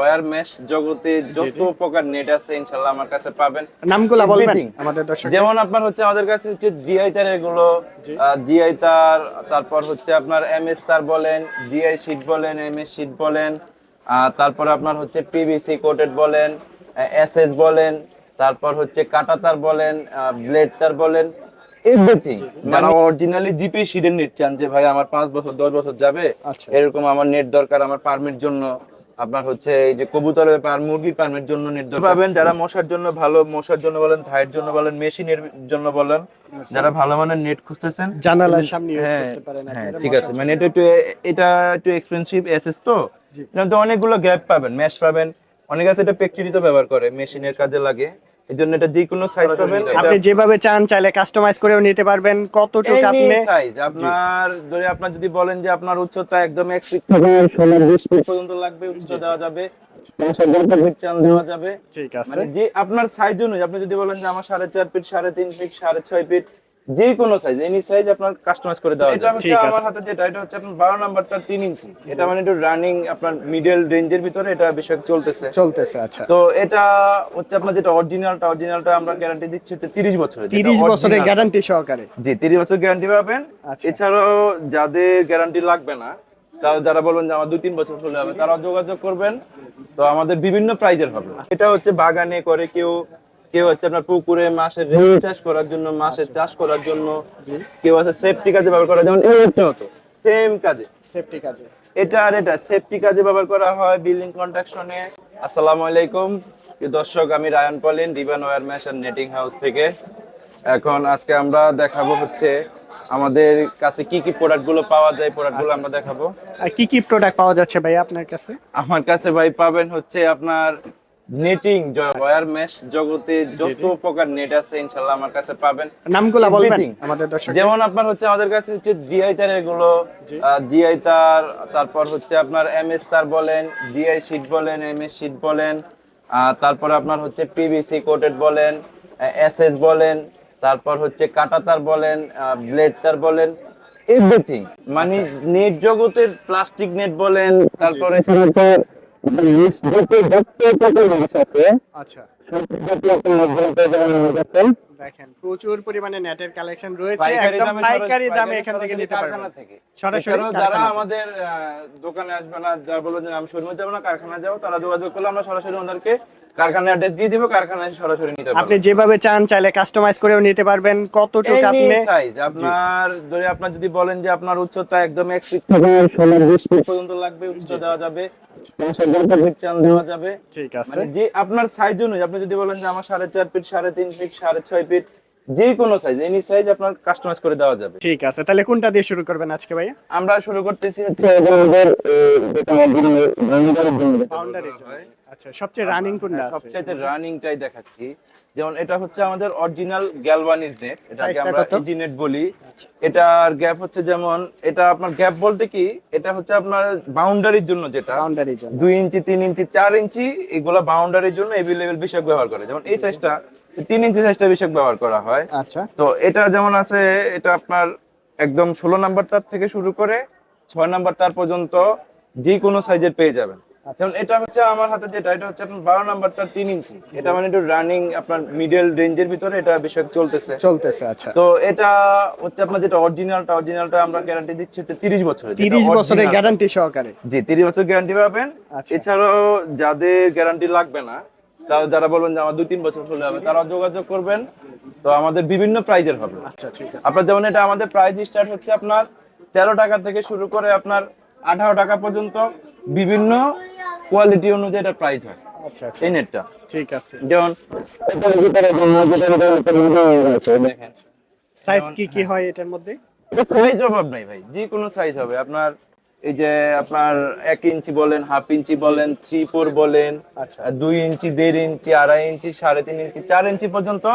Wire mesh জগতে যত প্রকার নেট আছে ইনশাআল্লাহ আমার কাছে পাবেন। নামগুলা বলবেন আমাদের দর্শক যেমন আপনার হচ্ছে আমাদের কাছে হচ্ছে ডিআই তার এগুলো ডিআই তার তারপর হচ্ছে আপনার এমএস তার বলেন ডিআই শীট বলেন এমএস শীট বলেন তারপর আপনার হচ্ছে পিভিসি কোটেড বলেন এসএস বলেন তারপর হচ্ছে কাটা তার বলেন ব্লেড তার বলেন এভরিথিং যারা অরিজিনালি জিপি শিডের নেট চান যে ভাই আমার পাঁচ বছর দশ বছর যাবে আচ্ছা। এরকম আমার নেট দরকার আমার পারমিট জন্য আপনার হচ্ছে এই যে কবুতরের পার মুরগির পার্মের জন্য নেট পাবেন যারা মশার জন্য ভালো মশার জন্য বলেন থাইয়ের জন্য বলেন মেশিনের জন্য বলেন যারা ভালো মানের নেট খুঁজতেছেন জানালার সামনে ইউজ হ্যাঁ করতে পারেন হ্যাঁ ঠিক আছে। মানে এটা একটু এটা একটু এক্সপেন্সিভ এসএস তো। এটার তো অনেকগুলো গ্যাপ পাবেন ম্যাশ পাবেন। অনেক আছে এটা ফ্যাক্টরিতে ব্যবহার করে মেশিনের কাজে লাগে। এই জন্য এটা যে কোনো সাইজ পাবেন। আপনি যেভাবে চান চাইলে কাস্টমাইজ করেও নিতে পারবেন। কতটুকু আপনি সাইজ আপনার ধরে আপনি যদি বলেন যে আপনার উচ্চতা একদম এক ফিট থেকে ষোলো বিশ ফিট পর্যন্ত লাগবে উচ্চতা দেওয়া যাবে। ঠিক আছে। মানে যে আপনার সাইজ অনুযায়ী আপনি যদি বলেন যে আমার সাড়ে চার ফিট সাড়ে তিন ফিট সাড়ে ছয় ফিট যে কোনো সাইজ এনি সাইজ আপনার কাস্টমাইজ করে দেওয়া এটা হচ্ছে। আমার হাতে যেটা এটা হচ্ছে আপনার বারো নাম্বারটা তিন ইঞ্চি এটা মানে একটু রানিং আপনার মিডল রেঞ্জের ভিতরে এটা বিষয় চলতেছে। চলতেছে আচ্ছা। তো এটা হচ্ছে আপনার যেটা অরিজিনালটা অরিজিনালটা আমরা গ্যারান্টি দিচ্ছি হচ্ছে তিরিশ বছরের যেটা তিরিশ বছরের গ্যারান্টি সহকারে। জি তিরিশ বছর গ্যারান্টি পাবেন। আচ্ছা। এছাড়াও যাদের গ্যারান্টি লাগবে না তারা যারা বলবেন যে আমার দুই তিন বছর হলে হবে তারা যোগাযোগ করবেন। তো আমাদের বিভিন্ন প্রাইজের হবে। এটা হচ্ছে বাগানে করে কেউ কেউ হচ্ছে আপনার পুকুরে মাছের চাষ করার জন্য মাছের চাষ করার জন্য কেউ আছে সেফটি কাজে ব্যবহার করা যেমন এই মতো। সেম কাজে। সেফটি কাজে। এটা আর এটা সেফটি কাজে ব্যবহার করা হয় বিল্ডিং কন্ট্রাকশনে আসসালামু আলাইকুম। দর্শক আমি রায়ন পলিন রিবান wire mesh and netting house থেকে। এখন আজকে আমরা দেখাবো হচ্ছে আমাদের কাছে কি কি প্রোডাক্টগুলো পাওয়া যায় প্রোডাক্টগুলো আমরা দেখাবো। আর কি কি প্রোডাক্ট পাওয়া যাচ্ছে ভাই আপনার কাছে? আমার কাছে ভাই পাবেন হচ্ছে আপনার নেটিং ওয়্যার মেশ জগতে যত প্রকার নেট আছে ইনশাল্লাহ আমার কাছে পাবেন। নামগুলা বলবেন আমাদের দর্শক যেমন আপনার হচ্ছে আমাদের কাছে হচ্ছে ডিআই তার এগুলো ডিআই তার তারপর হচ্ছে আপনার এমএস তার বলেন ডিআই শীট বলেন এমএস শীট বলেন তারপর আপনার হচ্ছে পিভিসি কোটেড বলেন এসএস বলেন তারপর হচ্ছে কাটা তার বলেন ব্লেড তার বলেন এভরিথিং মানে নেট জগতের প্লাস্টিক নেট বলেন তারপরে আছে আচ্ছা সব রকম নেট আছে দেখেন প্রচুর পরিমাণে নেটের কালেকশন রয়েছে একদম পাইকারি দামে এখান থেকে নিতে পারবেন। সরাসরি যারা আমাদের দোকানে আসবে না যারা বলবেন যে আমি শোরুমে যাব না কারখানা যাব তারা যোগাযোগ করলে আমরা সরাসরি ওনাদেরকে কারখানার অ্যাড্রেস দিয়ে দিব কারখানায় সরাসরি নিতে আপনি যেভাবে চান চাইলে কাস্টমাইজ করেও নিতে পারবেন। কতটুকু আপনি সাইজ আপনার ধরে আপনার যদি বলেন যে আপনার উচ্চতা একদম এক ফিট থেকে ষোলো বিশ ফিট পর্যন্ত লাগবে উচ্চতা দেওয়া যাবে। ফিট চাল দেওয়া যাবে। ঠিক আছে। মানে যে আপনার সাইজ অনুযায়ী আপনি যদি বলেন যে আমার সাড়ে চার ফিট সাড়ে তিন ফিট সাড়ে ছয় ফিট যে কোনো সাইজ এনি সাইজ আপনার কাস্টমাইজ করে দেওয়া যাবে। ঠিক আছে তাহলে কোনটা দিয়ে শুরু করবেন আজকে ভাই আমরা শুরু করতেছি হচ্ছে আমাদের আচ্ছা সবচেয়ে রানিং কোনটা আছে? সবচাইতে রানিংটাই দেখাচ্ছি। যেমন এটা হচ্ছে আমাদের অরিজিনাল গ্যালভানিজ নেট এটাকে আমরা? ইজি নেট বলি। এটার গ্যাপ হচ্ছে যেমন এটা আপনার গ্যাপ বলতে কি এটা হচ্ছে আপনার বাউন্ডারির জন্য যেটা। বাউন্ডারির জন্য। দুই ইঞ্চি তিন ইঞ্চি চার ইঞ্চি এগুলো বাউন্ডারির জন্য এভেলেবেল বিষয় ব্যবহার করে। যেমন এই সাইজটা তিন ইঞ্চি সাইজটা বিষয় ব্যবহার করা হয়। আচ্ছা। তো এটা যেমন আছে এটা আপনার একদম ষোলো নাম্বার তার থেকে শুরু করে ছয় নাম্বার তার পর্যন্ত যে কোনো সাইজের পেয়ে যাবেন। যেমন এটা হচ্ছে আমার হাতে যেটা এটা হচ্ছে আপনার বারো নাম্বার তার তিন ইঞ্চি। এটা মানে একটু রানিং আপনার মিডল রেঞ্জের ভিতরে এটা বিষয় চলতেছে। চলতেছে আচ্ছা। তো এটা হচ্ছে আপনার যেটা অরিজিনালটা অরিজিনালটা আমরা গ্যারান্টি দিচ্ছি হচ্ছে তিরিশ বছরের তিরিশ বছরের গ্যারান্টি সহকারে। জি তিরিশ বছর গ্যারান্টি পাবেন। আচ্ছা। এছাড়াও যাদের গ্যারান্টি লাগবে না তারা যারা বলবেন যে আমার দুই তিন বছর হলে হবে তারা যোগাযোগ করবেন। তো আমাদের বিভিন্ন প্রাইজের হবে। আচ্ছা ঠিক আছে। আপনার যেমন এটা আমাদের প্রাইস স্টার্ট হচ্ছে আপনার তেরো টাকা থেকে শুরু করে আপনার আঠারো টাকা পর্যন্ত বিভিন্ন কোয়ালিটি অনুযায়ী এটা প্রাইস হয়। আচ্ছা আচ্ছা। এই নেটটা ঠিক আছে। যেমন সাইজ কি কি হয় এটার মধ্যে? সাইজ অভাব নাই ভাই যে কোনো সাইজ হবে। আপনার এই যে আপনার এক ইঞ্চি বলেন হাফ ইঞ্চি বলেন থ্রি ফোর বলেন আচ্ছা। দুই ইঞ্চি দেড় ইঞ্চি আড়াই ইঞ্চি সাড়ে তিন ইঞ্চি চার ইঞ্চি পর্যন্ত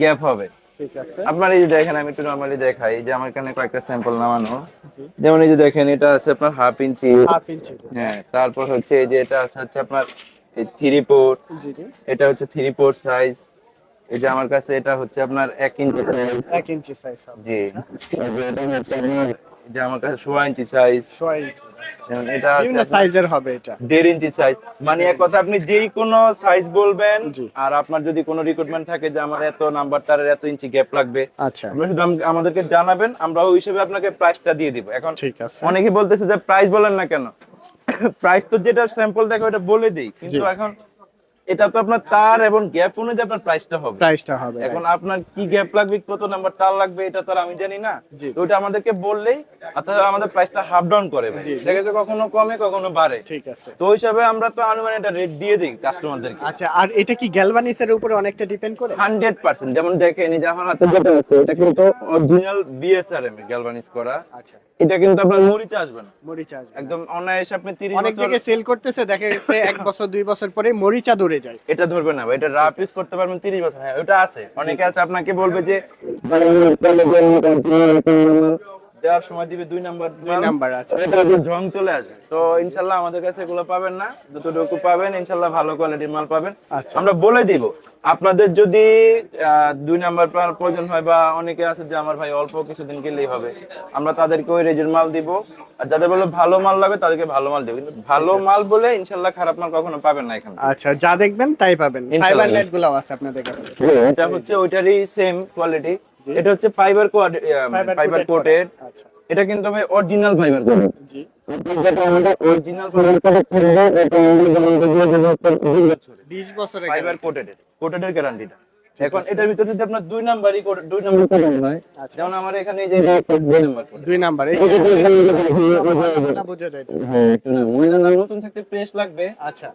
গ্যাপ হবে। ঠিক আছে। আপনার এই যে দেখেন আমি একটু নরমালি দেখাই যে আমার এখানে কয়েকটা স্যাম্পল নামানো। যেমন এই যে দেখেন এটা আছে আপনার হাফ ইঞ্চি হাফ ইঞ্চি হ্যাঁ তারপর হচ্ছে এই যে এটা আছে হচ্ছে আপনার থ্রি জি এটা হচ্ছে থ্রি পোর্ট সাইজ এই যে আমার কাছে এটা হচ্ছে আপনার এক ইঞ্চি সাইজ এক ইঞ্চি সাইজ জি। এটা হচ্ছে আপনার আমার কাছে সোয়া ইঞ্চি সাইজ সোয়া ইঞ্চি। যেমন এটা বিভিন্ন সাইজের হবে এটা। দেড় ইঞ্চি সাইজ মানে এক কথা আপনি যেই কোনো সাইজ বলবেন আর আপনার যদি কোনো রিক্রুটমেন্ট থাকে যে আমার এত নাম্বার তারের এত ইঞ্চি গ্যাপ লাগবে আচ্ছা। আপনি শুধু আমাদেরকে জানাবেন আমরা ওই হিসেবে আপনাকে প্রাইসটা দিয়ে দিব। এখন ঠিক আছে। অনেকে বলতেছে যে প্রাইস বলেন না কেন? প্রাইস তো যেটা স্যাম্পল দেখো এটা বলে দিই। কিন্তু এখন এটা তো আপনার তার এবং গ্যাপ অনুযায়ী আপনার প্রাইসটা হবে। প্রাইসটা হবে এখন আপনার কি গ্যাপ লাগবে কত নাম্বার তার লাগবে এটা তো আমি জানি না। ওটা আমাদেরকে বললেই আচ্ছা আমাদের প্রাইসটা হাফ ডাউন করে। দেখা যাচ্ছে কখনো কমে কখনো বাড়ে। ঠিক আছে। তো ওই হিসাবে আমরা তো আনুমানিক একটা রেট দিয়ে দিই কাস্টমারদেরকে আচ্ছা আর এটা কি গ্যালভানিসের উপরে অনেকটা ডিপেন্ড করে? হান্ড্রেড পার্সেন্ট যেমন দেখেন এই যে আমার হাতে যেটা আছে এটা কিন্তু অরিজিনাল বিএসআরএম গ্যালভানিজ করা। আচ্ছা। এটা কিন্তু আপনার মরিচা আসবে না। মরিচা আসবে একদম অনায়াসে আপনি তিরিশ অনেক বছর জায়গায় সেল করতেছে দেখা গেছে এক বছর দুই বছর পরে মরিচা ধরে যায়। এটা ধরবে না এটা রাফ ইউজ করতে পারবেন তিরিশ বছর। হ্যাঁ ওটা আছে। অনেকে আছে আপনাকে বলবে যে দেওয়ার সময় দিবে দুই নাম্বার দুই নাম্বার আছে। জং চলে আসবে। তো ইনশাল্লাহ আমাদের কাছে এগুলো পাবেন না যতটুকু পাবেন ইনশাল্লাহ ভালো কোয়ালিটির মাল পাবেন। আচ্ছা। আমরা বলে দিব আপনাদের যদি দুই নাম্বার প্রা- প্রয়োজন হয় বা অনেকে আছে যে আমার ভাই অল্প কিছুদিন গেলেই হবে আমরা তাদেরকে ওই রেজের মাল দিব। আর যাদের বলে ভালো মাল লাগবে তাদেরকে ভালো মাল দেবো। কিন্তু ভালো মাল বলে ইনশাল্লাহ খারাপ মাল কখনো পাবেন না এখানে আচ্ছা যা দেখবেন তাই পাবেন। ফাইবার নেট গুলাও আছে আপনাদের কাছে। এটা হচ্ছে ওইটারই সেম কোয়ালিটি এটা হচ্ছে ফাইবার ফাইবার কোটেড এটা কিন্তু ভাই অরিজিনাল ফাইবার কোটেড জি। যেটা আমাদের অরিজিনাল ফাইবার কোটেড থাকবে এটা আমাদের বিশ বছরের ফাইবার কোটেড কোটেডের গ্যারান্টিটা এখন এটার ভিতরে যদি আপনার দুই নাম্বারই দুই নাম্বার কোটেড হয় আচ্ছা। যেমন আমার এখানে এই যে দুই নাম্বার দুই নাম্বার বোঝা যাইতেছে। হ্যাঁ নতুন থাকতে প্রেস লাগবে। আচ্ছা।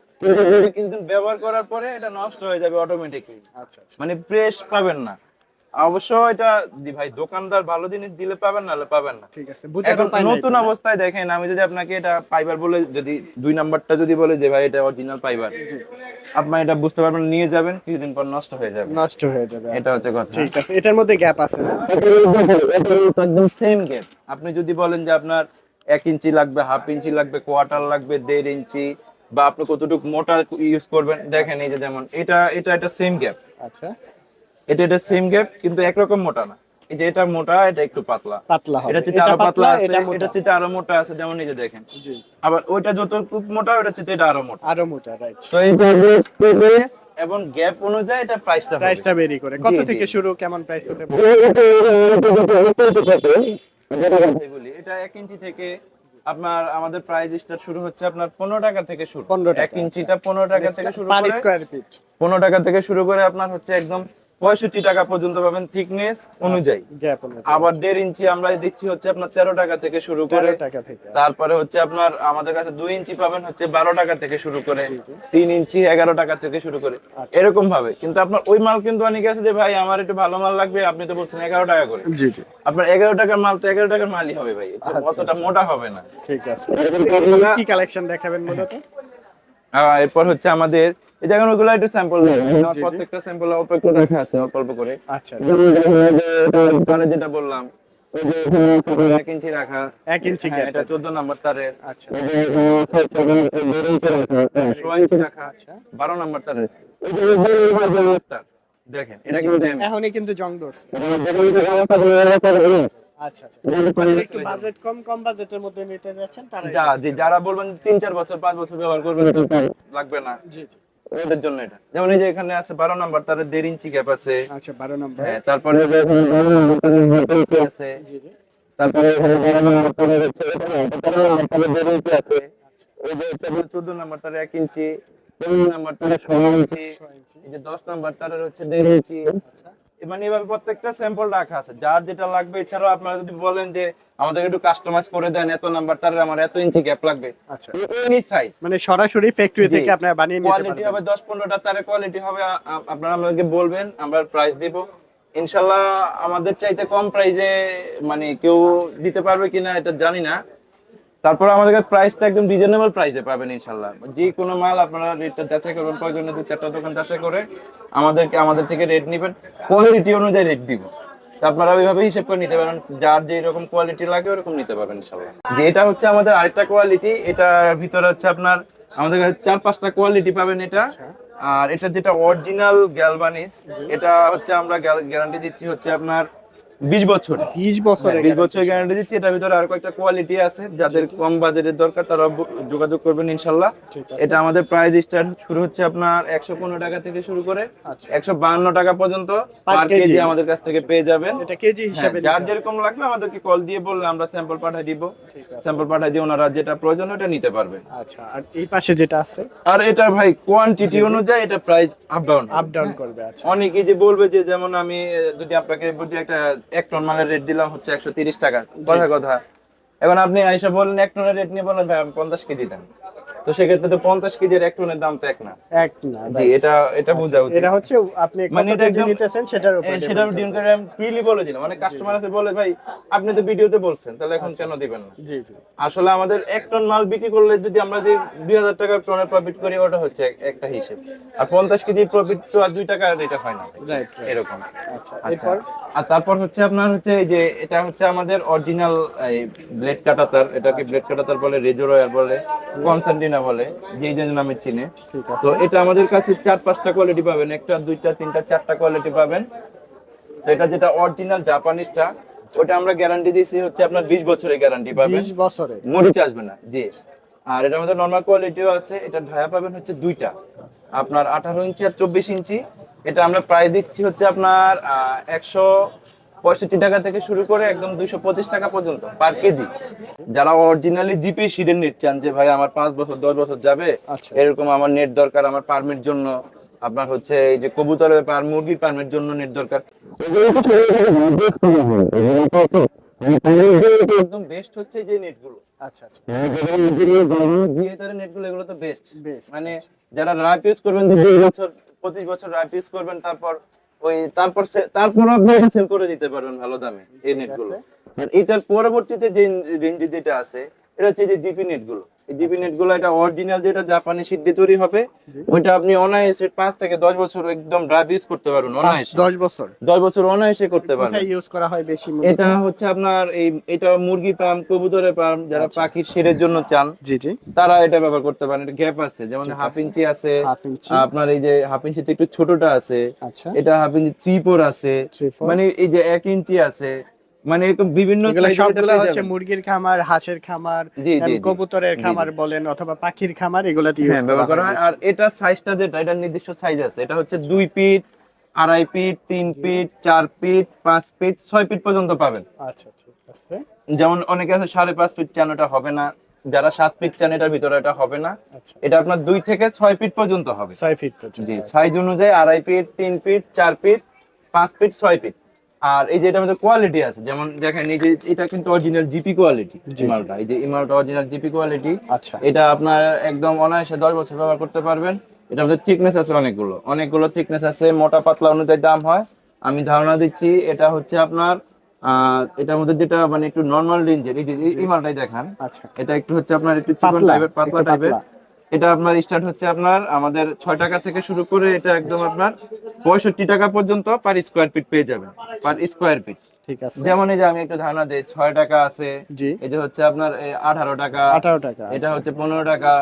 কিন্তু ব্যবহার করার পরে এটা নষ্ট হয়ে যাবে অটোমেটিকলি আচ্ছা আচ্ছা। মানে ফ্রেশ পাবেন না। অবশ্য এটা দি ভাই দোকানদার ভালো জিনিস দিলে পাবেন না হলে পাবেন না। ঠিক আছে এখন নতুন অবস্থায় দেখেন আমি যদি আপনাকে এটা পাইবার বলে যদি দুই নাম্বারটা যদি বলে যে ভাই এটা অরিজিনাল পাইবার। আপনি এটা বুঝতে পারবেন নিয়ে যাবেন কিছুদিন পর নষ্ট হয়ে যাবে। নষ্ট হয়ে যাবে এটা হচ্ছে কথা। ঠিক আছে এটার মধ্যে গ্যাপ আছে না? একদম সেম গেট আপনি যদি বলেন যে আপনার এক ইঞ্চি লাগবে হাফ ইঞ্চি লাগবে কোয়ার্টার লাগবে দেড় ইঞ্চি বা আপনি কতটুকু মোটা ইউজ করবেন দেখেন এই যে যেমন এটা এটা একটা সেম গ্যাপ আচ্ছা। এটা এটা সেম গ্যাপ কিন্তু একরকম মোটা না। এই যে এটা মোটা এটা একটু পাতলা। পাতলা এটা এটা আরও পাতলা আছে এটা মোটা আরও মোটা আছে যেমন এই যে দেখেন। আবার ওইটা যত খুব মোটা ওটা হচ্ছে এটা আরও মোটা। আরও মোটা রাইট তো এইটা যে thickness এবং গ্যাপ অনুযায়ী এটা প্রাইসটা প্রাইসটা বেরি করে। কত। থেকে শুরু কেমন প্রাইস হতে পারে? এটা এক ইঞ্চি থেকে আপনার আমাদের প্রাইস স্টার্ট শুরু হচ্ছে আপনার পনেরো টাকা থেকে শুরু। 15 টাকা, এক ইঞ্চিটা পনেরো টাকা থেকে শুরু করে স্কয়ার ফিট পনেরো টাকা থেকে শুরু করে আপনার হচ্ছে একদম পঁয়ষট্টি টাকা পর্যন্ত পাবেন থিকনেস অনুযায়ী। আবার দেড় ইঞ্চি আমরা দিচ্ছি হচ্ছে আপনার তেরো টাকা থেকে শুরু করে। 13 টাকা থেকে তারপরে হচ্ছে আপনার আমাদের কাছে দুই ইঞ্চি পাবেন হচ্ছে বারো টাকা থেকে শুরু করে। তিন ইঞ্চি এগারো টাকা থেকে শুরু করে। আচ্ছা। এরকম ভাবে। কিন্তু আপনার ওই মাল কিন্তু অনেকে আছে যে ভাই আমার একটু ভালো মাল লাগবে আপনি তো বলছেন এগারো টাকা করে। জি জি। আপনার এগারো টাকার মাল তো এগারো টাকার মালই হবে ভাই। আচ্ছা, অতটা মোটা হবে না। ঠিক আছে। কি কালেকশন দেখাবেন মূলত? এরপর হচ্ছে আমাদের এই জায়গায় ওগুলো একটু স্যাম্পল প্রত্যেকটা স্যাম্পল অল্প একটু রাখা আছে অল্প অল্প করে আচ্ছা যেটা বললাম ওই যে এখানে সামনে এক ইঞ্চি রাখা এক ইঞ্চি হ্যাঁ, এটা চোদ্দ নাম্বার তারের আচ্ছা হ্যাঁ, ষোলো ইঞ্চি রাখা আচ্ছা বারো নাম্বার তারের। দেখেন এটা কিন্তু। এখনই কিন্তু জং ধরছে আচ্ছা আচ্ছা। এটা পানি যারা একটু বাজেট কম কম বাজেটের মধ্যে নিতে যাচ্ছেন তারা যা যে যারা বলবেন তিন চার বছর পাঁচ বছর ব্যবহার করবেন লাগবে না। জি জি। ওদের জন্য এটা। যেমন এই যে এখানে আছে বারো নাম্বার তার দেড় ইঞ্চি গ্যাপ আছে। আচ্ছা বারো নম্বর। হ্যাঁ তারপরে আছে। তারপরে তেরো দেড় ইঞ্চি আছে যে চোদ্দ নাম্বার তারের এক ইঞ্চি। পনেরো নাম্বার তারের ছয় ইঞ্চি। এই যে দশ নাম্বার তারের হচ্ছে দেড় ইঞ্চি। আচ্ছা। মানে এভাবে প্রত্যেকটা স্যাম্পল রাখা আছে। যার যেটা লাগবে এছাড়াও আপনারা যদি বলেন যে আমাদের একটু কাস্টমাইজ করে দেন এত নাম্বার তারের আমার এত ইঞ্চি গ্যাপ লাগবে। আচ্ছা। এনি সাইজ মানে সরাসরি ফ্যাক্টরি থেকে আপনারা বানিয়ে নিতে কোয়ালিটি পারবেন। হবে দশ পনেরোটা তারের কোয়ালিটি হবে আপনারা আমাদেরকে বলবেন আমরা প্রাইস দিব। ইনশাল্লাহ আমাদের চাইতে কম প্রাইসে মানে কেউ দিতে পারবে কিনা এটা জানি না। তারপর আমাদের কাছে প্রাইসটা একদম রিজনেবল প্রাইসে পাবেন ইনশাল্লাহ। যে কোনো মাল আপনারা রেটটা যাচাই করবেন প্রয়োজনে দু চারটা দোকান যাচাই করে আমাদেরকে আমাদের থেকে রেট নেবেন কোয়ালিটি অনুযায়ী রেট দিব। আপনারা ওইভাবে হিসেব করে নিতে পারেন যার যে রকম কোয়ালিটি লাগে ওরকম নিতে পারবেন ইনশাল্লাহ। যে এটা হচ্ছে আমাদের আরেকটা কোয়ালিটি এটার ভিতরে হচ্ছে আপনার আমাদের কাছে চার পাঁচটা কোয়ালিটি পাবেন এটা। আর এটা যেটা অরিজিনাল গ্যালভানিস এটা হচ্ছে আমরা গ্যারান্টি দিচ্ছি হচ্ছে আপনার বিশ বছর। বিশ বছরের বিশ বছর গ্যারান্টি দিচ্ছি। এটার ভিতরে আর কয়েকটা কোয়ালিটি আছে। যাদের কম বাজেটের দরকার তারা যোগাযোগ করবেন ইনশাল্লাহ। এটা আমাদের প্রাইস স্টার্ট শুরু হচ্ছে আপনার একশো পনেরো টাকা থেকে শুরু করে আচ্ছা। একশো বাহান্ন টাকা পর্যন্ত পার কেজি। আমাদের কাছ থেকে পেয়ে যাবেন। এটা কেজি হ্যাঁ, হিসাবে যার যেরকম লাগবে আমাদেরকে কল দিয়ে বললে আমরা স্যাম্পল পাঠিয়ে দিব। স্যাম্পল পাঠিয়ে দিয়ে ওনারা যেটা প্রয়োজন ওটা নিতে পারবে। আচ্ছা আর এই পাশে যেটা আছে? আর এটা ভাই কোয়ান্টিটি অনুযায়ী এটা price up down up down করবে আচ্ছা। অনেকেই যে বলবে যে যেমন আমি যদি আপনাকে বুঝি একটা এক টন মালের রেট দিলাম হচ্ছে একশো তিরিশ টাকা। কথা কথা। এখন আপনি আইসা বললেন এক টনের রেট নিয়ে বললেন ভাই আমি পঞ্চাশ কেজি দেন। তো সেক্ষেত্রে তো পঞ্চাশ কেজির এক টনের দাম তো এক না। এক না জি এটা এটা বোঝা উচিত। এটা হচ্ছে আপনি মানে এটা একদম- নিতেছেন সেটার উপর এ, সেটা ডিম করে। আমি ক্লিয়ারলি বলে দিলাম। মানে কাস্টমার আছে বলে ভাই আপনি তো ভিডিওতে বলছেন তাহলে এখন কেন দিবেন না? জি জি। আসলে আমাদের এক টন মাল বিক্রি করলে যদি আমরা যে দুই হাজার টাকার টনের প্রফিট করি ওটা হচ্ছে একটা হিসেব। আর পঞ্চাশ কেজি প্রফিট তো আর দুই টাকা এটা হয় না। রাইট এরকম। আচ্ছা আচ্ছা। আর তারপর হচ্ছে আপনার হচ্ছে এই যে এটা হচ্ছে আমাদের অরিজিনাল এই ব্লেড কাটাতার এটাকে ব্লেড কাটাতার বলে রেজর ওয়্যার বলে কনসান্টিনা বলে যেই যে নামে চিনে। তো এটা আমাদের কাছে চার পাঁচটা কোয়ালিটি পাবেন। একটা দুইটা তিনটা চারটা কোয়ালিটি পাবেন। তো এটা যেটা অরিজিনাল জাপানিজটা ওটা আমরা গ্যারান্টি দিয়েছি হচ্ছে আপনার বিশ বছরের গ্যারান্টি পাবেন। বিশ বছরে মরিচ আসবে না জি। আর এটার মধ্যে নর্মাল কোয়ালিটিও আছে এটা ঢায়া পাবেন হচ্ছে দুইটা। আপনার আঠারো ইঞ্চি আর চব্বিশ ইঞ্চি। এটা আমরা প্রায় দিচ্ছি হচ্ছে আপনার একশো পঁয়ষট্টি টাকা থেকে শুরু করে একদম দুইশো পঁচিশ টাকা পর্যন্ত পার কেজি। যারা অরিজিনালি জিপি সিডের নেট চান যে ভাই আমার পাঁচ বছর দশ বছর যাবে আচ্ছা। এরকম আমার নেট দরকার আমার পারমিট জন্য আপনার হচ্ছে এই যে কবুতরের পার মুরগির পারমিট জন্য নেট দরকার। একদম বেস্ট হচ্ছে যে নেটগুলো। আচ্ছা আচ্ছা। নেটগুলো এগুলো তো বেস্ট মানে যারা রাইপ ইউজ করবেন বছর পঁচিশ বছর রাইপ ইউজ করবেন তারপর ওই তারপর তারপর আপনি সেল করে দিতে পারবেন ভালো দামে এই নেটগুলো আর এটার পরবর্তীতে যে রেঞ্জ যেটা আছে এটা হচ্ছে যে ডিপি নেট নেটগুলো এই জিপি নেটগুলো এটা অরিজিনাল যেটা জাপানি দিয়ে তৈরি হবে ওইটা আপনি অনায়াসে পাঁচ থেকে দশ বছর একদম ড্রাইভ ইউজ করতে পারবেন অনায়াসে। দশ বছর? দশ বছর অনায়াসে করতে পারবেন। ইউজ করা হয় বেশি এটা হচ্ছে আপনার এই এটা মুরগি পাম কবুতরের পাম যারা পাখির শিরের জন্য চান জি জি। তারা এটা ব্যবহার করতে পারেন। এটা গ্যাপ আছে যেমন হাফ ইঞ্চি আছে আপনার এই যে হাফ ইঞ্চিতে একটু ছোটটা আছে আচ্ছা। এটা হাফ ইঞ্চি থ্রি ফোর আছে মানে এই যে এক ইঞ্চি আছে মানে এরকম বিভিন্ন সবগুলো হচ্ছে মুরগির খামার হাঁসের খামার কবুতরের খামার বলেন অথবা পাখির খামার এগুলাতে ইউজ হ্যাঁ করা ব্যবহার করা হয়। আর এটা সাইজটা যেটা এটা নির্দিষ্ট সাইজ আছে। এটা হচ্ছে দুই ফিট আড়াই ফিট তিন ফিট চার ফিট পাঁচ ফিট ছয় ফিট পর্যন্ত পাবেন। আচ্ছা ঠিক আছে। যেমন অনেকে আছে সাড়ে পাঁচ ফিট চান ওটা হবে না। যারা সাত ফিট চান এটার ভিতরে এটা হবে না। আচ্ছা। এটা আপনার দুই থেকে ছয় ফিট পর্যন্ত হবে। ছয় ফিট পর্যন্ত জি সাইজ অনুযায়ী আড়াই ফিট তিন ফিট চার ফিট পাঁচ ফিট ছয় ফিট আর এই যে এটার মধ্যে কোয়ালিটি আছে যেমন দেখেন এই যে এটা কিন্তু অরিজিনাল জিপি কোয়ালিটি ইমালটা। এই যে ইমালটা অরিজিনাল জিপি কোয়ালিটি আচ্ছা। এটা আপনার একদম অনায়াসে দশ বছর ব্যবহার করতে পারবেন। এটা আমাদের থিকনেস আছে অনেকগুলো। অনেকগুলো থিকনেস আছে মোটা পাতলা অনুযায়ী দাম হয়। আমি ধারণা দিচ্ছি এটা হচ্ছে আপনার আহ, এটার মধ্যে যেটা মানে একটু নর্মাল রেঞ্জের এই যে এই- এই মালটাই দেখান। আচ্ছা। এটা একটু হচ্ছে আপনার একটু চিকন পাতলা, টাইপের পাতলা। টাইপের। এটা আপনার স্টার্ট হচ্ছে আপনার আমাদের ছয় টাকা থেকে শুরু করে এটা একদম আপনার পঁয়ষট্টি টাকা পর্যন্ত পার স্কোয়ার ফিট পেয়ে যাবেন পার স্কোয়ার ফিট ঠিক আছে। যেমন এই যে আমি একটু ধারণা দিই ছয় টাকা আছে এই যে হচ্ছে আপনার আঠারো টাকা আঠারো টাকা এটা হচ্ছে পনেরো টাকা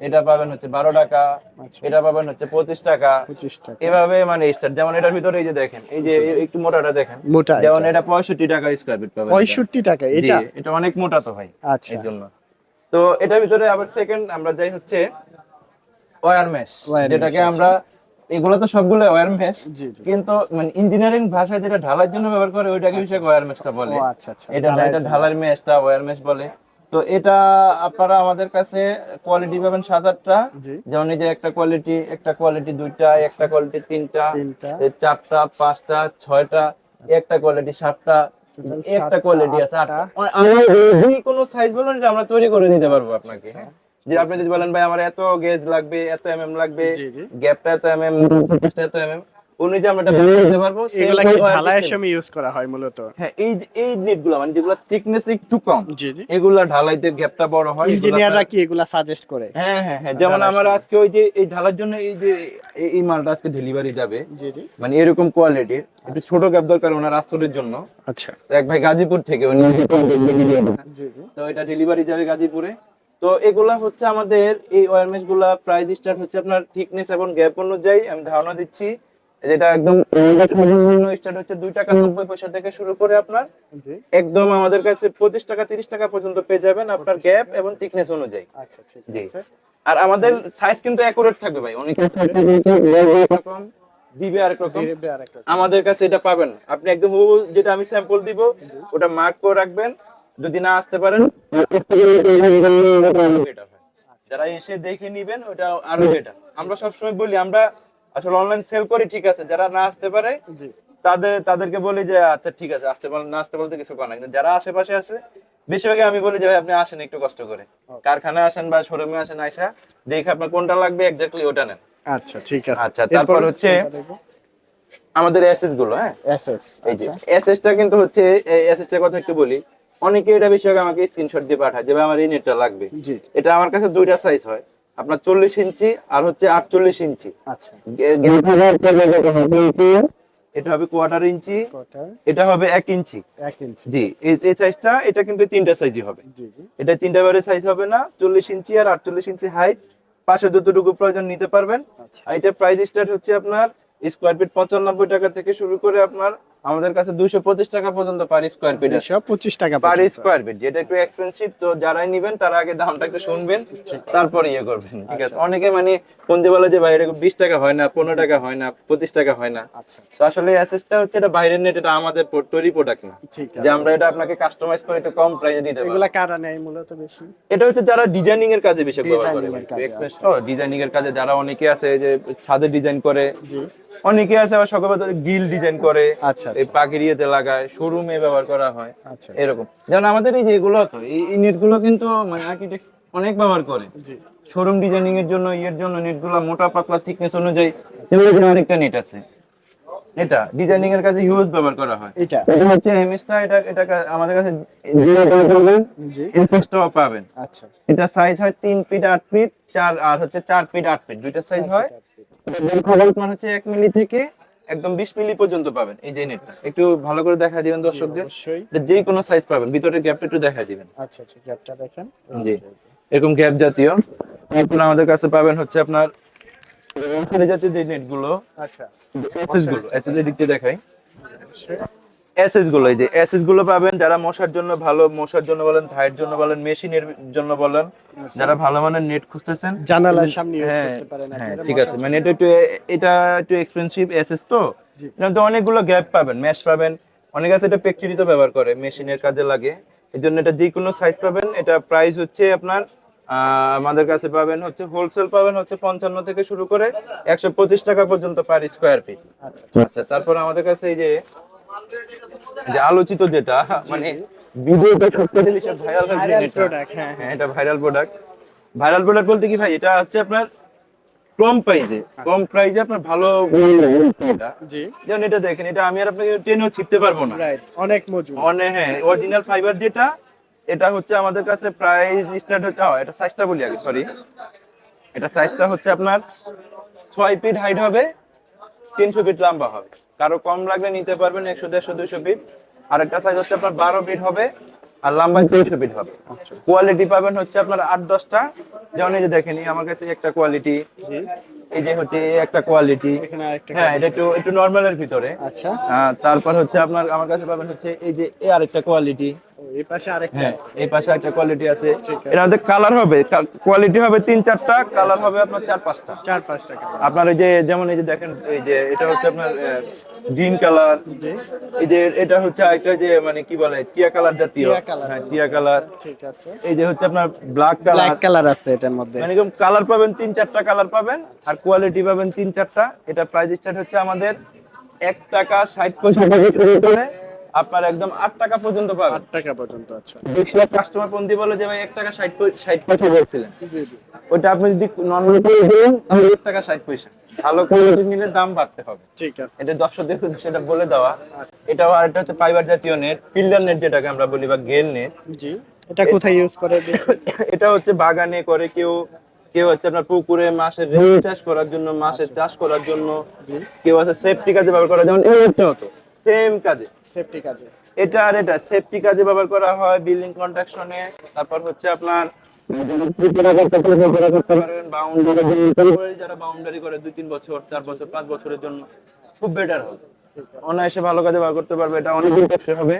এটা পাবেন হচ্ছে বারো টাকা আচ্ছা। এটা পাবেন হচ্ছে পঁচিশ টাকা। পঁচিশ টাকা। এভাবে মানে স্টার্ট যেমন এটার ভিতরে এই যে দেখেন এই যে একটু মোটাটা দেখেন মোটা যেমন এটা। এটা পঁয়ষট্টি টাকা স্কোয়ার ফিট পাবেন পঁয়ষট্টি টাকা এটা? এটা অনেক মোটা তো ভাই আচ্ছা। এই জন্য। তো এটার ভিতরে আবার সেকেন্ড আমরা যাই হচ্ছে ওয়্যার মেশ যেটাকে আমরা এগুলো তো সবগুলো ওয়্যার মেশ কিন্তু মানে ইঞ্জিনিয়ারিং ভাষায় যেটা ঢালার জন্য ব্যবহার করে ওইটাকে হচ্ছে ওয়্যার মেশটা বলে। আচ্ছা আচ্ছা। এটা এটা ঢালার মেশটা ওয়্যার মেশ বলে। তো এটা আপনারা আমাদের কাছে কোয়ালিটি পাবেন সাত আটটা। যেমন এই যে একটা কোয়ালিটি একটা কোয়ালিটি দুইটা একটা কোয়ালিটি তিনটা চারটা পাঁচটা ছয়টা একটা কোয়ালিটি সাতটা। একটা কোয়ালিটি আছে আটটা। আটটা মানে আমরা যে কোনো সাইজ বলুন এটা আমরা তৈরি করে দিতে পারব আপনাকে হ্যাঁ? যে আপনি যদি বলেন ভাই আমার এত গেজ লাগবে এত এমএম লাগবে জি, জি। গ্যাপটা এত এমএম এত এমএম অনুযায়ী আমরা এটা বানিয়ে পারব এগুলা কি ঢালাইয়ের সময় ইউজ করা হয় মূলত। হ্যাঁ এই এই নেটগুলো মানে যেগুলো থিকনেস একটু কম জি জি। এগুলা ঢালাইতে গ্যাপটা বড় হয় ইঞ্জিনিয়াররা কি এগুলা সাজেস্ট করে? হ্যাঁ হ্যাঁ হ্যাঁ যেমন আমার আজকে ওই যে এই ঢালার জন্য এই যে এই- এই মালটা আজকে ডেলিভারি যাবে। জি জি। মানে এরকম কোয়ালিটির একটু ছোট গ্যাপ দরকার ওনার আস্তরের জন্য। আচ্ছা। এক ভাই গাজীপুর থেকে উনি জি জি। তো এটা ডেলিভারি যাবে গাজীপুরে। তো এগুলা হচ্ছে আমাদের এই ওয়ারমেসগুলা প্রাইস স্টার্ট হচ্ছে আপনার থিকনেস এবং গ্যাপ অনুযায়ী আমি ধারণা দিচ্ছি। যেটা একদম সর্বনিম্ন স্টার্ট হচ্ছে দুই টাকা নব্বই পয়সা থেকে শুরু করে আপনার একদম আমাদের কাছে পঁচিশ টাকা তিরিশ টাকা পর্যন্ত পেয়ে যাবেন আপনার গ্যাপ এবং থিকনেস অনুযায়ী। আচ্ছা ঠিক আছে। আর আমাদের সাইজ কিন্তু অ্যাকুরেট থাকবে ভাই অনেক রকম দিবে আরেক রকম। আমাদের কাছে এটা পাবেন। আপনি একদম হুবহু যেটা আমি স্যাম্পল দিব ওটা মার্ক করে রাখবেন। যদি না আসতে পারেন better যারা এসে দেখে নিবেন ওটা আরও বেটার আমরা সবসময় বলি আমরা আসলে অনলাইন সেল করি ঠিক আছে। যারা না আসতে পারে তাদের তাদেরকে বলি যে আচ্ছা ঠিক আছে আসতে পারেন না আসতে বলতে কিছু করার নাই। কিন্তু যারা আশেপাশে আছে বেশিরভাগই আমি বলি যে ভাই আপনি আসেন একটু কষ্ট করে। কারখানায় আসেন বা শোরুমে আসেন আইসা দেখে আপনার কোনটা লাগবে এক্স্যাক্টলি ওটা নেন। আচ্ছা ঠিক আছে। আচ্ছা, তারপর হচ্ছে- আমাদের এসএসগুলো হ্যাঁ? এসএস এই যে এসএসটা কিন্তু হচ্ছে এই এসএসটার কথা একটু বলি। অনেকে এটা বেশিরভাগ আমাকে স্ক্রিনশট দিয়ে পাঠায় যে ভাই আমার এই নেটটা লাগবে। জি। এটা আমার কাছে দুইটা সাইজ হয়। আপনার চল্লিশ ইঞ্চি আর হচ্ছে আটচল্লিশ ইঞ্চি। আচ্ছা। এটা হবে কোয়ার্টার ইঞ্চি এটা হবে এক ইঞ্চি। এক ইঞ্চি। জি এই সাইজটা এটা কিন্তু তিনটা সাইজই হবে। এটা তিনটা বারে সাইজ হবে না চল্লিশ ইঞ্চি আর আটচল্লিশ ইঞ্চি হাইট পাশে যতটুকু প্রয়োজন নিতে পারবেন। আচ্ছা। এটা প্রাইস স্টার্ট হচ্ছে আপনার স্কোয়ার ফিট পঁচানব্বই টাকা থেকে শুরু করে আপনার আমাদের কাছে দুইশো পঁচিশ টাকা পর্যন্ত পার স্কোয়ার ফিট দুশো পঁচিশ টাকা পার স্কোয়ার ফিট যেটা একটু এক্সপেন্সিভ তো যারাই নিবেন তারা আগে দামটা একটু শুনবেন তারপর ইয়ে করবেন ঠিক আছে। অনেকে মানে বলে যে এটা বিশ টাকা হয় না পনেরো টাকা হয় না পঁচিশ টাকা হয় না। আচ্ছা তো আসলে অ্যাসেসটা হচ্ছে এটা বাইরের নেট এটা আমাদের তৈরি প্রোডাক্ট না। যে আমরা এটা আপনাকে কাস্টমাইজ করে একটু কম প্রাইসে দিতে পারব। এগুলা কারা নেয় মূলত বেশি? এটা হচ্ছে যারা ডিজাইনিং এর কাজে বেশি ব্যবহার করে। ডিজাইনিং এর কাজে যারা অনেকে আছে যে ছাদে ডিজাইন করে অনেকে আছে আবার সকালে গিল ডিজাইন করে আচ্ছা এই পাখির ইয়েতে লাগায় শোরুমে ব্যবহার করা হয় আচ্ছা এরকম। যেমন আমাদের এই যে এগুলো তো এই নেটগুলো কিন্তু মানে আর্কিটেক্ট অনেক ব্যবহার করে। শোরুম ডিজাইনিং এর জন্য ইয়ের জন্য নেটগুলো মোটা পাতলা থিকনেস অনুযায়ী যেমন আরেকটা নেট আছে। এটা ডিজাইনিং এর কাজে হিউজ ব্যবহার করা হয়। এটা। এটা হচ্ছে এমএসটা এটা এটা আমাদের কাছে জি। এনসেসটাও পাবেন। আচ্ছা। এটা সাইজ হয় তিন ফিট আট ফিট চার আর হচ্ছে চার ফিট আট ফিট দুইটা সাইজ হয়। আপনার হচ্ছে এক মিলি থেকে একদম বিশ মিলি পর্যন্ত পাবেন এই যে নেটটা। একটু ভালো করে দেখা দিবেন দর্শকদের। যে কোনো সাইজ পাবেন। ভিতরে গ্যাপটা একটু দেখা দিবেন। আচ্ছা আচ্ছা গ্যাপটা দেখেন। জি এরকম গ্যাপ জাতীয়। তারপর আমাদের কাছে পাবেন হচ্ছে আপনার মশারি জাতীয় যে নেটগুলো আচ্ছা। এসএসগুলো এসএস এর দিক দিয়ে দেখাই। এসএসগুলো এই যে এসএসগুলো পাবেন যারা মশার জন্য ভালো মশার জন্য বলেন ধায়ের জন্য বলেন মেশিনের জন্য বলেন যারা ভালো মানের নেট খুঁজতেছেন জানালার সামনে use হ্যাঁ করতে পারেন হ্যাঁ ঠিক আছে। মানে এটা একটু এটা একটু এক্সপেন্সিভ এসএস তো। এটার মধ্যে অনেকগুলো গ্যাপ পাবেন ম্যাশ পাবেন। অনেক আছে এটা ফ্যাক্টরিতে ব্যবহার করে মেশিনের কাজে লাগে। এর জন্য এটা যে কোনো সাইজ পাবেন এটা প্রাইস হচ্ছে আপনার আমাদের কাছে পাবেন হচ্ছে হোলসেল পাবেন হচ্ছে পঞ্চান্ন থেকে শুরু করে একশো পঁচিশ টাকা পর্যন্ত পার স্কোয়ার ফিট আচ্ছা তারপর আমাদের কাছে এই যে যে আলোচিত যেটা মানে ভিডিওটা বেশি ভাইরাল product, হ্যাঁ, হ্যাঁ। এটা ভাইরাল প্রোডাক্ট ভাইরাল প্রোডাক্ট বলতে কি ভাই এটা হচ্ছে আপনার কম প্রাইসে কম প্রাইসে আপনার ভালো জি। যেমন এটা দেখেন এটা আমি আর আপনাকে টেনেও ছিপতে পারব না। অনেক মজুদ অনেক হ্যাঁ অরিজিনাল ফাইবার যেটা এটা হচ্ছে আমাদের কাছে প্রাইস স্টার্ট হচ্ছে এটা সাইজটা বলি আগে সরি এটা সাইজটা হচ্ছে আপনার ছয় ফিট হাইট হবে তিনশো ফিট লম্বা হবে। কারও কম লাগলে নিতে পারবেন একশো দেড়শো দুইশো ফিট আর একটা সাইজ হচ্ছে আপনার বারো ফিট হবে আর লম্বায় তেইশো ফিট হবে। কোয়ালিটি পাবেন হচ্ছে আপনার আট দশটা। যেমন এই যে দেখেন আমার কাছে একটা কোয়ালিটি এই যে হচ্ছে একটা কোয়ালিটি হ্যাঁ এটা একটু একটু নর্মালের ভিতরে। আচ্ছা। তারপর হচ্ছে আপনার আমার কাছে পাবেন হচ্ছে এই যে আরেকটা কোয়ালিটি এই পাশে আরেকটা হ্যাঁ আছে। এই পাশে একটা কোয়ালিটি আছে। এর মধ্যে কালার হবে। কোয়ালিটি হবে তিন চারটা কালার হবে আপনার চার পাঁচটা। চার পাঁচ টাকা আপনার এই যে যেমন এই যে দেখেন এই যে এটা হচ্ছে আপনার গ্রিন কালার এই যে এটা হচ্ছে একটা যে মানে কি বলে টিয়া কালার জাতীয়। টিয়া হ্যাঁ টিয়া কালার ঠিক আছে। এই যে হচ্ছে আপনার ব্ল্যাক কালার ব্ল্যাক কালার আছে এটার মধ্যে। মানে এরকম কালার পাবেন তিন চারটা কালার পাবেন আর কোয়ালিটি পাবেন তিন চারটা। এটা প্রাইস স্টার্ট হচ্ছে আমাদের এক টাকা ষাট পয়সা। থেকে শুরু করে আপনার একদম আট টাকা পর্যন্ত পাবেন আট টাকা পর্যন্ত আচ্ছা। বেশিরভাগ কাস্টমার পন্থী বলে যে ভাই এক টাকা ষাট ষাট পয়সা বলছিলেন। জি আপনি যদি নর্মাল করে দিলেন তাহলে এক টাকা ষাট পয়সা। ভালো কোয়ালিটি নিলে দাম বাড়তে হবে। ঠিক আছে। এটা দর্শকদের সেটা বলে দেওয়া। এটাও আরেকটা হচ্ছে ফাইবার জাতীয় নেট ফিল্ডার নেট যেটাকে আমরা বলি বা গেল নেট জি। এটা কোথায় ইউজ করে এটা হচ্ছে বাগানে করে কেউ কেউ হচ্ছে আপনার পুকুরে মাছের চাষ করার জন্য মাছের চাষ করার জন্য কেউ আছে সেফটি কাজে ব্যবহার করা যেমন এই হতো সেম কাজে। সেফটি কাজে। এটা আর এটা সেফটি কাজে ব্যবহার করা হয় বিল্ডিং কনস্ট্রাকশনে তারপর হচ্ছে আপনার যারা বাউন্ডারি করে দুই তিন বছর চার বছর পাঁচ বছরের জন্য খুব বেটার হবে। অনায়াসে ভালো কাজে ব্যবহার করতে পারবে এটা অনেক টেকসই হবে।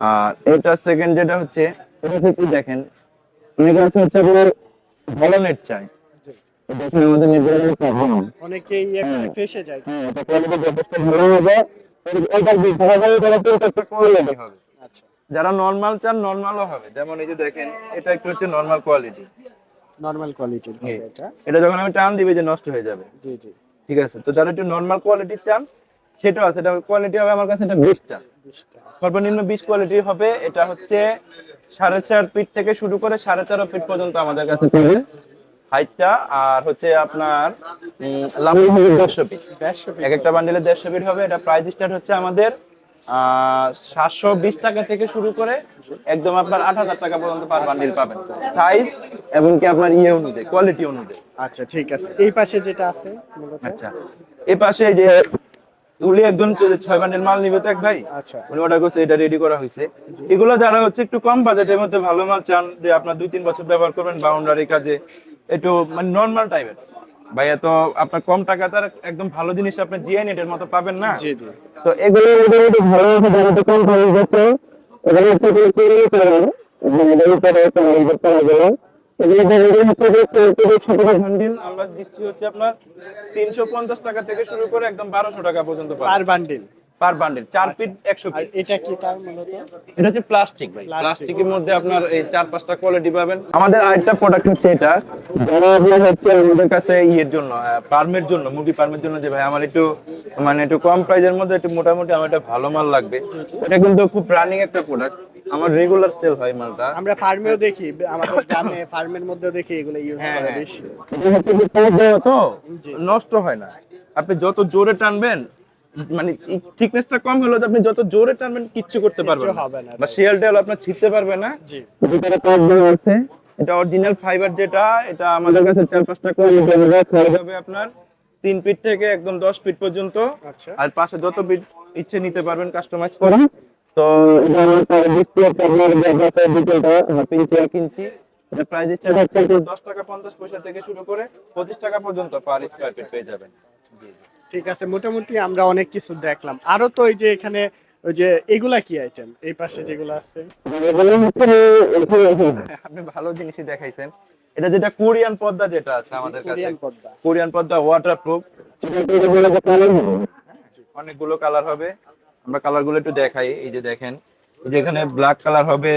আর এটা সেকেন্ড যেটা হচ্ছে দেখেন অনেক আছে হচ্ছে আপনার ভালো নেট চাই। দেখেন আমাদের নেট অনেকেই ফেসে যায়। হ্যাঁ এটা যথেষ্ট ভালো হবে। কোয়ালিটি হবে আচ্ছা যারা নরমাল চান নরমালও হবে। যেমন এই যে দেখেন এটা একটু হচ্ছে নরমাল কোয়ালিটি নরমাল কোয়ালিটির এটা। এটা যখন আমি টান দিবে যে নষ্ট হয়ে যাবে। জি জি। ঠিক আছে? তো যারা একটু নরমাল কোয়ালিটির চান সেটাও আছে। এটা কোয়ালিটি হবে আমার কাছে এটা বিশটা। সর্বনিম্ন বিশ কোয়ালিটির হবে। এটা হচ্ছে সাড়ে চার ফিট থেকে শুরু করে সাড়ে তেরো ফিট পর্যন্ত আমাদের কাছে হাইটটা আর হচ্ছে আপনার হবে দেড়শো এক একটা বান্ডেলে দেড়শো হবে। এটা প্রাইস স্টার্ট হচ্ছে আমাদের সাতশো বিশ টাকা থেকে শুরু করে একদম আপনার আট হাজার টাকা পর্যন্ত পার বান্ডিল পাবেন। সাইজ এবং কি আপনার ইয়ে অনুযায়ী কোয়ালিটি অনুযায়ী। আচ্ছা ঠিক আছে। এই পাশে যেটা আছে আচ্ছা। এ পাশে যে উলি একজন ছয় বান্ডেল মাল নিবে তো এক ভাই? আচ্ছা। উনি অর্ডার করছে এটা রেডি করা হয়েছে। এগুলো যারা হচ্ছে একটু কম বাজেটের মধ্যে ভালো মাল চান যে আপনার দুই তিন বছর ব্যবহার করবেন বাউন্ডারি কাজে একটু মানে নর্মাল টাইপের ভাইয়া তো আপনার কম টাকা তার একদম ভালো জিনিস আপনি জিআই নেটের মতো পাবেন না তো এগুলো মোটামুটি ভালো আছে তো কম খরচ যাচ্ছে এগুলো হচ্ছে কি করে করেন এগুলো উপরে একটা করা যাবে এগুলো ধরে হচ্ছে যে চৌত্রিশ শতক বান্ডিল আমরা দিচ্ছি হচ্ছে আপনার তিনশো পঞ্চাশ টাকা থেকে শুরু করে একদম বারোশো টাকা পর্যন্ত per bundle per bundle feet এটা কি তার মূলত? এটা হচ্ছে প্লাস্টিক ভাই। প্লাস্টিকের মধ্যে আপনার এই চার পাঁচটা কোয়ালিটি পাবেন। আমাদের আরেকটা প্রোডাক্ট হচ্ছে এটা। যারা হচ্ছে আমাদের কাছে ইয়ের জন্য জন্য মুরগি জন্য যে ভাই আমার একটু মানে একটু কম প্রাইজের মধ্যে একটু মোটামুটি আমার একটা ভালো মাল লাগবে। এটা কিন্তু খুব রানিং একটা প্রোডাক্ট আমার রেগুলার সেল হয় মালটা। আমরা ফার্মেও দেখি আমাদের গ্রামে ফার্মের মধ্যেও দেখি এগুলো ইউজ হ্যাঁ, করে হ্যাঁ। বেশি। তো নষ্ট হয় না। আপনি যত জোরে টানবেন মানে থিকনেসটা কম হলো আপনি যত জোরে টানবেন কিচ্ছু করতে পারবেন না, বা শিয়াল টেল আপনার ছিটতে পারবে না। জি। ভিতরে কাজ দেওয়া আছে। এটা অরিজিনাল ফাইবার যেটা এটা আমাদের কাছে চার পাঁচটা কোয়ালিটি আমাদের খরচ হবে। আপনার তিন ফিট থেকে একদম দশ ফিট পর্যন্ত। আচ্ছা। আর পাশে যত ফিট ইচ্ছে নিতে পারবেন কাস্টমাইজ করে। তো এটা প্রাইস দশ টাকা পঞ্চাশ পয়সা থেকে শুরু করে পঁচিশ টাকা পর্যন্ত পার স্কোয়ার ফিট পেয়ে যাবেন। ঠিক আছে মোটামুটি আমরা অনেক কিছু দেখলাম। আরও তো ওই যে এখানে ওই যে এগুলা কি আইটেম এই পাশে যেগুলো আছে। এগুলো হচ্ছে আপনি ভালো জিনিসই দেখাইছেন। এটা যেটা কোরিয়ান পর্দা যেটা আছে আমাদের কাছে। কোরিয়ান পর্দা কোরিয়ান ওয়াটারপ্রুফ অনেকগুলো কালার হবে। আমরা কালারগুলো একটু দেখাই। এই যে দেখেন এই যে এখানে ব্ল্যাক কালার হবে।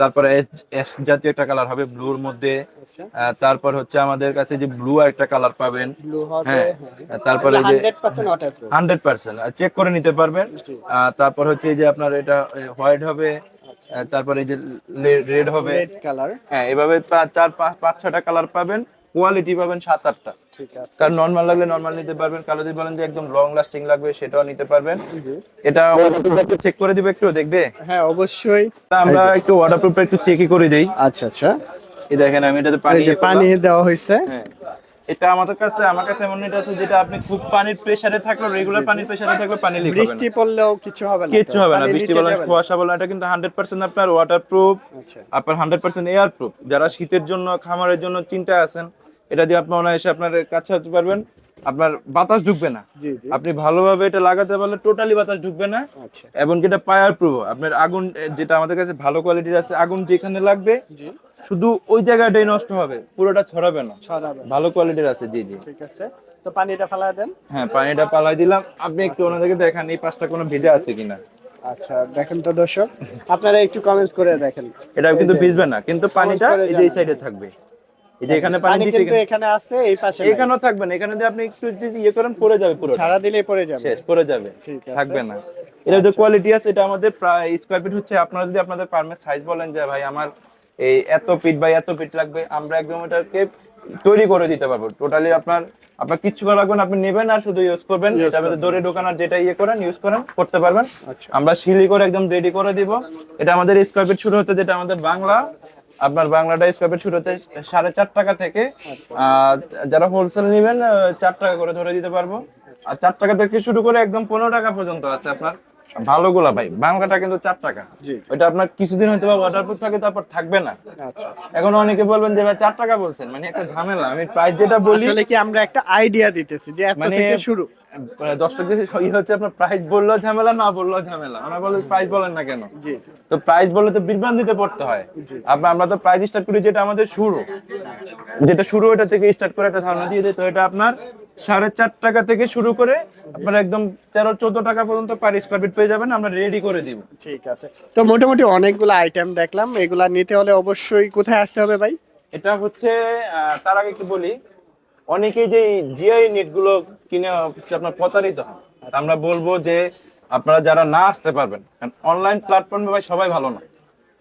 তারপরে অ্যাশ জাতীয় একটা কালার হবে ব্লুর মধ্যে। আচ্ছা। তারপর হচ্ছে আমাদের কাছে যে ব্লু একটা কালার পাবেন। হ্যাঁ তারপরে যে হান্ড্রেড পার্সেন্ট চেক করে নিতে পারবেন। তারপর হচ্ছে এই যে আপনার এটা হোয়াইট হবে তারপরে এই যে রেড হবে। কালার হ্যাঁ এভাবে চার পাঁচ ছটা কালার পাবেন। কোয়ালিটি পাবেন সাত আটটা। ঠিক আছে। নর্মাল লাগলে নর্মাল নিতে পারবেন কালো যদি বলেন যে একদম লং লাস্টিং লাগবে সেটাও নিতে পারবেন। এটা চেক করে দিবে একটু দেখবে? হ্যাঁ অবশ্যই। আমরা একটু ওয়াটারপ্রুফটা একটু চেকই করে দেই। আচ্ছা আচ্ছা। এই দেখেন আমি এটাতে পানি পানি দেওয়া হয়েছে। হ্যাঁ। এটা আমাদের কাছে আমার কাছে এমন এটা আছে যেটা আপনি খুব পানির প্রেসারে থাকলে রেগুলার পানির প্রেসারে থাকলে পানি লিক বৃষ্টি পড়লেও কিছু হবে না কিচ্ছু তো? হবে না বৃষ্টি বলেন কুয়াশা বলেন এটা কিন্তু হান্ড্রেড পার্সেন্ট আপনার ওয়াটারপ্রুফ আচ্ছা। আপনার হান্ড্রেড পার্সেন্ট এয়ারপ্রুফ যারা শীতের জন্য খামারের জন্য চিন্তায় আছেন এটা দিয়ে আপনি অনায়াসে আপনার কাছে হতে পারবেন। আপনার বাতাস ঢুকবে না। আপনি ভালোভাবে এটা লাগাতে পারলে টোটালি বাতাস ঢুকবে না। আচ্ছা। এবং এটা পায়ার প্রুফ আপনার আগুন যেটা আমাদের কাছে ভালো কোয়ালিটির আছে আগুন যেখানে লাগবে শুধু ওই জায়গাটাই নষ্ট হবে পুরোটা ছড়াবে না। ছড়াবে ভালো কোয়ালিটির আছে জি জি। ঠিক আছে। তো পানিটা ফেলা দেন। হ্যাঁ পানিটা পালাই দিলাম। আপনি একটু ওনাদেরকে দেখান এই পাঁচটা কোনো ভিজে আছে কিনা। আচ্ছা দেখেন তো দর্শক আপনারা একটু কমেন্টস করে দেখেন। এটা কিন্তু ভিজবে না কিন্তু পানিটা এই যে এই সাইডে থাকবে। এই যে এখানে পানি দিছি এখানে। আছে এই পাশে এখানেও থাকবে না এখানে যদি আপনি একটু ইয়ে করেন পড়ে যাবে পুরো ছাড়া দিলেই পড়ে যাবে। শেষ পড়ে যাবে। থাকবে না। এটা যে কোয়ালিটি আছে এটা আমাদের প্রায় স্কোয়ার ফিট হচ্ছে আপনারা যদি আপনাদের সাইজ বলেন যে ভাই আমার এই এত ফিট বাই এত ফিট লাগবে আমরা একদম এটাকে তৈরি করে দিতে পারব। টোটালি আপনার আপনার কিচ্ছু করা লাগবে না আপনি নেবেন আর শুধু ইউজ করবেন। দড়ি ঢোকান আর যেটা ইয়ে করেন ইউজ করেন করতে পারবেন। আচ্ছা। আমরা শিলি করে একদম রেডি করে দিব। এটা আমাদের স্কোয়ার ফিট শুরু হতে যেটা আমাদের বাংলা আপনার বাংলাটা স্কোয়ার ফিট শুরু হতে সাড়ে চার টাকা থেকে যারা হোলসেল নেবেন চার টাকা করে ধরে দিতে পারব। আর চার টাকা থেকে শুরু করে একদম পনেরো টাকা পর্যন্ত আছে আপনার। ভালোগুলা ভাই বাংলাটা কিন্তু চার টাকা। ওইটা আপনার কিছুদিন হয়তো বা ওয়াটারপ্রুফ থাকে তারপর থাকবে না। আচ্ছা। এখন অনেকে বলবেন যে ভাই চার টাকা বলছেন। মানে একটা ঝামেলা। আমি প্রাইস যেটা বলি আসলে কি আমরা একটা আইডিয়া দিতেছি যে এত মানে থেকে শুরু? দর্শকদের ই হচ্ছে আপনার প্রাইস বললেও ঝামেলা না বললেও ঝামেলা। ওনারা বলে প্রাইস বলেন না কেন? তো প্রাইস বললে তো বিভ্রান্তিতে পড়তে হয়। আপনার আমরা তো প্রাইস স্টার্ট করি যেটা আমাদের শুরু। যেটা শুরু ওটা থেকে স্টার্ট করে একটা ধারণা দিয়ে দিই। তো এটা আপনার সাড়ে চার টাকা থেকে শুরু করে আপনার একদম তেরো চোদ্দ টাকা পর্যন্ত পার স্কোয়ার ফিট পেয়ে যাবেন। আমরা রেডি করে দিব। ঠিক আছে। তো মোটামুটি অনেকগুলো আইটেম দেখলাম। এগুলা নিতে হলে অবশ্যই কোথায় আসতে হবে ভাই? এটা হচ্ছে তার আগে কি বলি অনেকেই যে জিআই নেটগুলো কিনে আপনার প্রতারিত হয় আমরা বলব যে আপনারা যারা না আসতে পারবেন অনলাইন প্ল্যাটফর্মে ভাই সবাই ভালো না।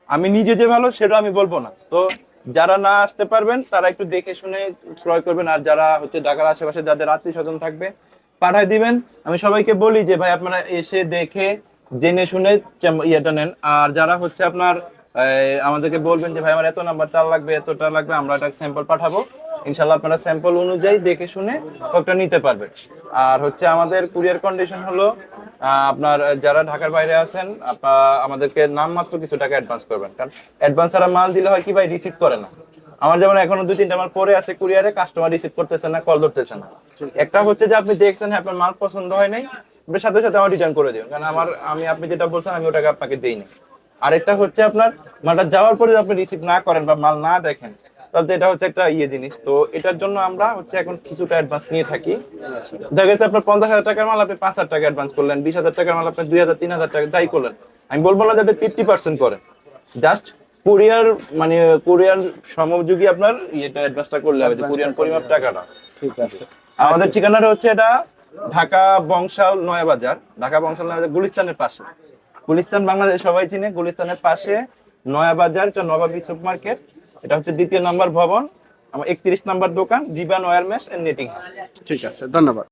আমি নিজে যে ভালো, সেটা আমি বলব না। তো যারা না আসতে পারবেন, তারা একটু দেখে শুনে ক্রয় করবেন। আর যারা হচ্ছে ঢাকার আশেপাশে যাদের আত্মীয় স্বজন থাকবে, পাঠায় দিবেন। আমি সবাইকে বলি যে ভাই, আপনারা এসে দেখে, জেনে শুনে ইয়েটা নেন। আর যারা হচ্ছে আপনার আমাদেরকে বলবেন যে ভাই, আমার এত নাম্বার তার লাগবে, এতটা লাগবে, আমরা একটা স্যাম্পল পাঠাবো। ইনশাল্লাহ আপনারা স্যাম্পল অনুযায়ী দেখে শুনে কয়েকটা নিতে পারবেন। আর হচ্ছে আমাদের কুরিয়ার কন্ডিশন হলো আপনার, যারা ঢাকার বাইরে আছেন আমাদেরকে নামমাত্র কিছু টাকা অ্যাডভান্স করবেন। কারণ অ্যাডভান্স ছাড়া মাল দিলে হয় কি ভাই রিসিভ করে না। আমার যেমন এখনও দুই, তিনটা মাল পরে আছে কুরিয়ারে কাস্টমার রিসিভ করতেছে না কল ধরতেছে না। একটা হচ্ছে যে আপনি দেখছেন হ্যাঁ আপনার মাল পছন্দ হয় নাই সাথে সাথে আমার রিটার্ন করে দিন কারণ আমার, আমি, আপনি যেটা বলছেন, আমি ওটাকে আপনাকে দিইনি। আরেকটা হচ্ছে আপনার, মালটা যাওয়ার পরে আপনি রিসিভ না করেন বা মাল না দেখেন তাহলে এটা হচ্ছে একটা ইয়ে জিনিস। তো এটার জন্য আমরা হচ্ছে এখন কিছুটা অ্যাডভান্স নিয়ে থাকি। দেখা গেছে আপনার পঞ্চাশ হাজার টাকার মাল আপনি পাঁচ হাজার টাকা অ্যাডভান্স করলেন বিশ হাজার টাকার মাল আপনি দুই হাজার তিন হাজার টাকা যাই করলেন। আমি বলব না যে আপনি ফিফটি পার্সেন্ট করেন। জাস্ট কোরিয়ার মানে কোরিয়ার সমযোগী আপনার ইয়েটা অ্যাডভান্সটা করলে হবে যে কোরিয়ান পরিমাপ টাকাটা। ঠিক আছে। আমাদের ঠিকানাটা হচ্ছে এটা ঢাকা বংশাল নয়াবাজার ঢাকা বংশাল নয়াবাজার গুলিস্তানের পাশে। গুলিস্তান বাংলাদেশ সবাই চিনে গুলিস্তানের পাশে নয়াবাজার এটা নবাবী সুপ মার্কেট এটা হচ্ছে দ্বিতীয় নাম্বার ভবন, আমার একত্রিশ নাম্বার দোকান জীবান ওয়ার মেস এন্ড নেটিং ঠিক আছে, ধন্যবাদ।